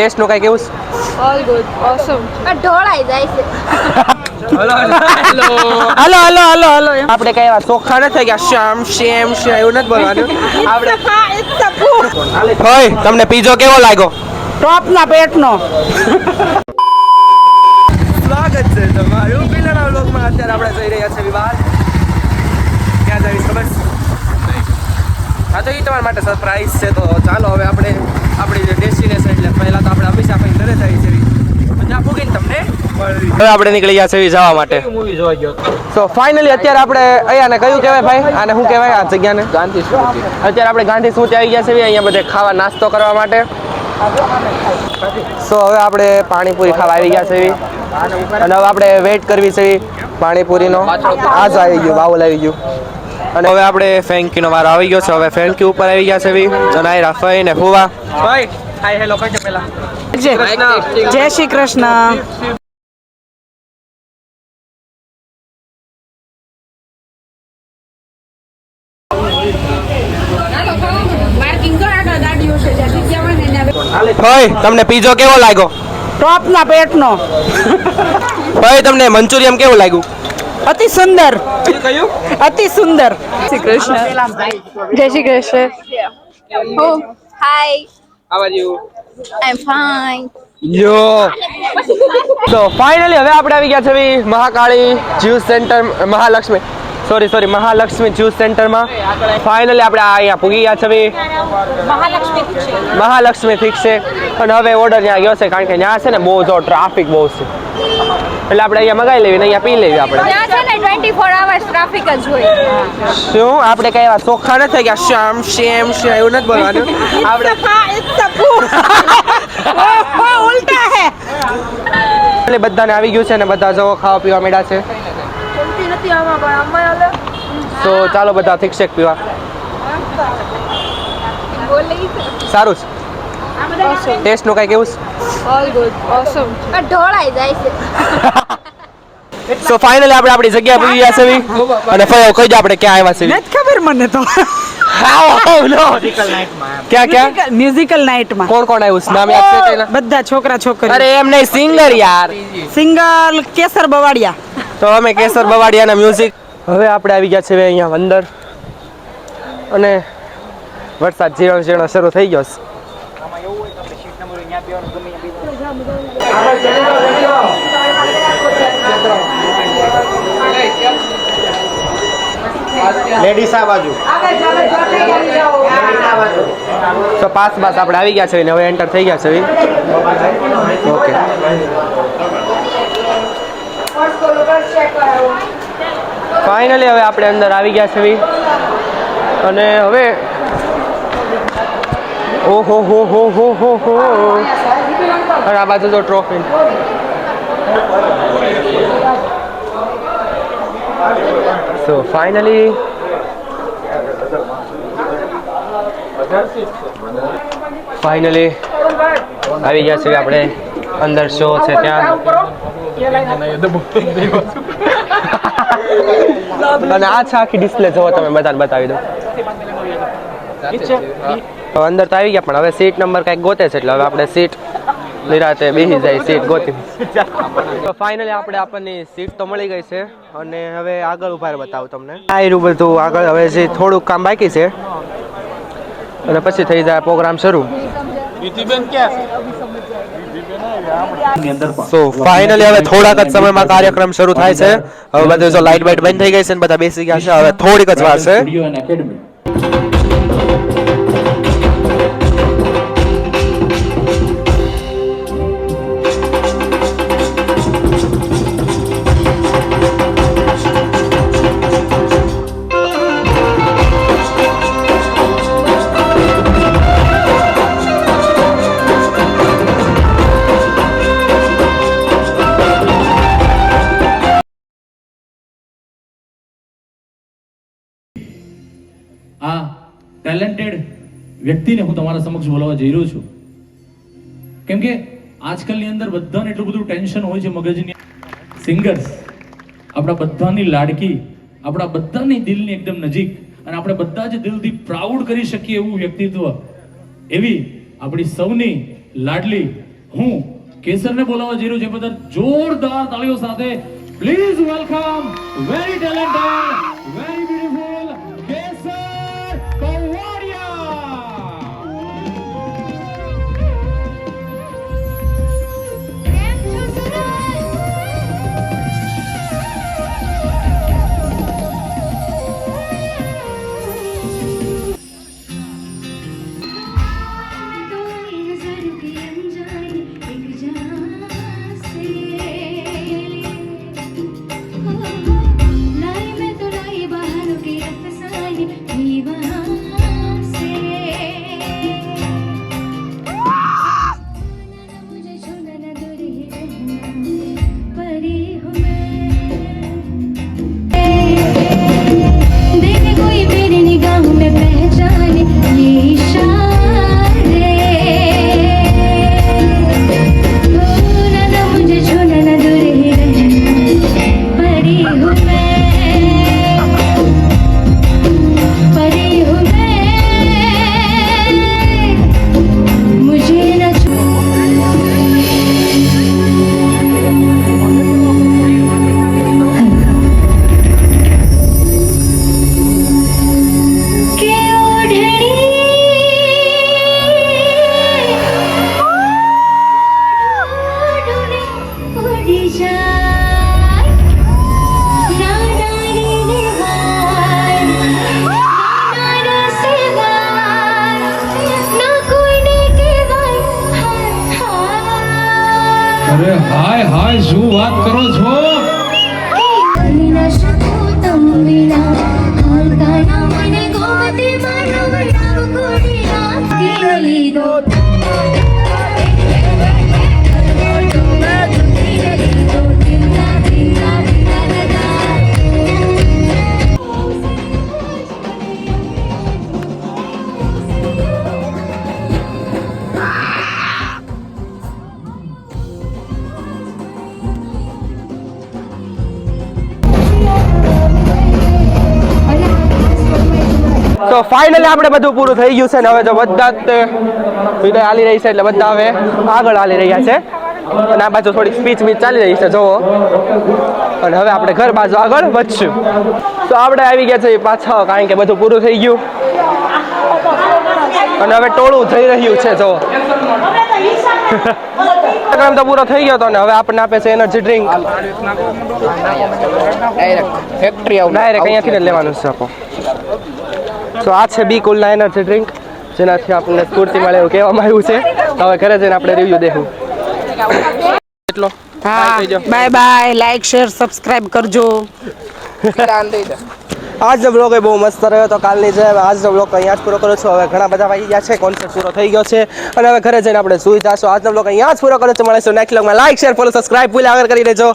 ટેસ્ટનું કઈ કેવું છે? ઓલ ગુડ ઓસમ ઢોળાઈ જાય છે. Hello hello hello. Hello hello hello આપણે કઈ એવા ચોખ્ખા નથી ગયા શ્યામ શ્યામ શ્યામ એવું નથી બોલવાનું. આપણે હોય તમને પીઝો કેવો લાગ્યો? ટોપના પેટનો. સ્વાગત છે તમારું. પેલાના વ્લોગમાં અત્યારે આપણે જઈ રહ્યા છે વિવાહ ક્યાં જઈશ ખબર? હા તો એ તમારા માટે સરપ્રાઈઝ છે. તો ચાલો હવે આપણે આપણી જે ડેસ્ટિનેશન એટલે પહેલાં તો આપણે હંમેશા ભાઈ ઘરે જઈએ છીએ ત્યાં પૂગીને તમને હવે આપણે નીકળી ગયા છે જવા માટે. મૂવી જોવા ગયો સો ફાઇનલી અત્યારે આપણે અહીંયાને કયું કહેવાય ભાઈ? આને શું કહેવાય આ જગ્યાને? ગાંધી સ્મૃતિ. અત્યારે આપણે ગાંધી સ્મૃતિ આવી ગયા છે અહીંયા બધે ખાવા નાસ્તો કરવા માટે. સો હવે આપણે પાણીપુરી ખાવા આવી ગયા છે અને હવે આપણે વેઇટ કરવી છે પાણીપુરીનો. આજ આવી ગયું બાઉલ આવી ગયું. અને હવે આપણે ફેન્કીનો વારો આવી ગયો છે. હવે ફેન્કી ઉપર આવી ગયા છે અને રાફાઈ ને ફુવા. જય શ્રી કૃષ્ણ. ભાઈ તમને પીઝો કેવો લાગ્યો? ટોપના પેટનો. ભાઈ તમને મંચુરિયમ કેવું લાગ્યું? અતિ સુંદર. અતિ સુંદર. જય શ્રી કૃષ્ણ. હો. હાય આઈ એમ ફાઇન યો. તો ફાઇનલી હવે આપણે આવી ગયા છે ભાઈ Mahakali juice centre Mahalakshmi. Sorry sorry Mahalakshmi juice સેન્ટરમાં ફાઇનલી આપણે આ અહીંયા પૂગી ગયા છે ભાઈ મહાલક્ષ્મી ફિક્સ છે. અને હવે ઓર્ડર ત્યાં ગયો છે કારણ કે ત્યાં છે ને બહુ જો ટ્રાફિક બહુ છે. એટલે આપણે અહીંયા મગાવી લેવી ને અહીંયા પી લેવી આપણે. ત્યાં છે ને ટ્વેન્ટી ફોર અવર્સ ટ્રાફિક જ હોય. શું? આપણે કઈ એવા ચોખ્ખા નથી ગયા શ્યામ શ્યામ શ્યામ એવું નથી બોલવાનું. આપણે ઉલટા હે. એટલે બધાને આવી ગયું છે ને બધા જો ખાવા પીવા મેળા છે. તો ચાલો બધા શેક પીવા. સારું છે. ટેસ્ટનું કઈ કેવું ઓલ ગુડ ઓસમ ઢોળાઈ જાય છે. સો ફાઇનલી આપણે આપણી જગ્યા પૂરી ગયા છે અને ફરી કહી દો આપણે ક્યાં આવ્યા છે નથી ખબર મને તો. કોણ કોણ આવ્યું નામ યાદ છે બધા છોકરા છોકરી અરે એમ નહીં સિંગર યાર. સિંગલ કેસર બવાડિયા. તો અમે કેસર બવાડિયાના મ્યુઝિક હવે આપણે આવી ગયા છે અહીંયા અંદર. અને વરસાદ ઝીણો ઝીણો શરૂ થઈ ગયો છે. લેડીઝ આ બાજુ. તો પાસ પાસ આપણે આવી ગયા છે ને, હવે એન્ટર થઈ ગયા છે ઓકે ફાઇનલી હવે આપણે અંદર આવી ગયા છે અને હવે ઓહો, હો હો હો હો હો. અને આ બાજુ તો ટ્રોફી સો ફાઇનલી ફાઇનલી આવી ગયા છે આપણે. અંદર શો છે ત્યાં. અને આ છે આખી ડિસ્પ્લે જોવો તમે, બધાને બતાવી દો હવે અંદર તો આવી ગયા પણ હવે સીટ નંબર કંઈક ગોતે છે એટલે હવે આપણે સીટ નિરાતે બેસી જાય સીટ ગોતી. તો ફાઇનલી આપણે આપણને સીટ તો મળી ગઈ છે અને હવે આગળ ઊભા બતાવું તમને. આ એરું બધું આગળ હવે જે થોડુંક કામ બાકી છે અને પછી થઈ જાય પ્રોગ્રામ શરૂ. સો ફાઇનલી હવે થોડાક જ સમયમાં કાર્યક્રમ શરૂ થાય છે. હવે બધું જો લાઇટ બાઇટ બંધ થઈ ગઈ છે ને બધા બેસી ગયા છે હવે થોડીક જ વાર છે. ટેલેન્ટેડ વ્યક્તિને હું તમારા સમક્ષ બોલાવવા જઈ રહ્યો છું. કેમ કે આજકાલની અંદર બધાને એટલું બધું ટેન્શન હોય છે મગજની. સિંગર્સ આપણા બધાની લાડકી, આપણા બધાની દિલની એકદમ નજીક અને આપણે બધા જ દિલથી પ્રાઉડ કરી શકીએ એવું વ્યક્તિત્વ. એવી આપણી સૌની લાડલી હું કેસરને બોલાવવા જઈ રહ્યો છું. બધા જોરદાર તાળીઓ સાથે. Please welcome very talented very hi hi શું વાત કરો છો? न તો ફાઇનલી આપણે બધું પૂરું થઈ ગયું છે ને હવે તો બધા જ વિદાય હાલી રહી છે એટલે બધા હવે આગળ હાલી રહ્યા છે. અને આ બાજુ થોડી સ્પીચ બીચ ચાલી રહી છે જોવો અને હવે આપણે ઘર બાજુ આગળ વધશું. તો આપણે આવી ગયા છે પાછા કારણ કે બધું પૂરું થઈ ગયું. અને હવે ટોળું થઈ રહ્યું છે જો કાર્યક્રમ તો પૂરો થઈ ગયો હતો ને હવે આપણને આપે છે એનર્જી ડ્રિંક. ફેક્ટરી ડાયરેક્ટ અહીંયાથી લેવાનું છે આપો. તો આ છે બી કુલના એનર્જી ડ્રિંક જેનાથી આપણને સ્ફૂર્તિ મળે એવું કહેવામાં આવ્યું છે. તો હવે ઘરે જઈને આપણે રિવ્યુ દેવું એટલો. હા bye bye like share subscribe કરજો. આજનો બ્લોગ એ બહુ મસ્ત રહ્યો તો કાલની જેમ આજનો બ્લોગ અહીંયા જ પૂરો કરું છું. હવે ઘણા બધા વાગી ગયા છે કોન્સર્ટ પૂરો થઈ ગયો છે. અને હવે ઘરે જઈને આપણે સુઈ જશું. આજનો બ્લોગ અહીંયા જ પૂરો કરું છું. છે નેક્સ્ટ બ્લોગમાં લાઈક શેર ફોલો સબસ્ક્રાઇબ ભૂલ્યા આગળ કરી દેજો.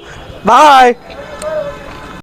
બાય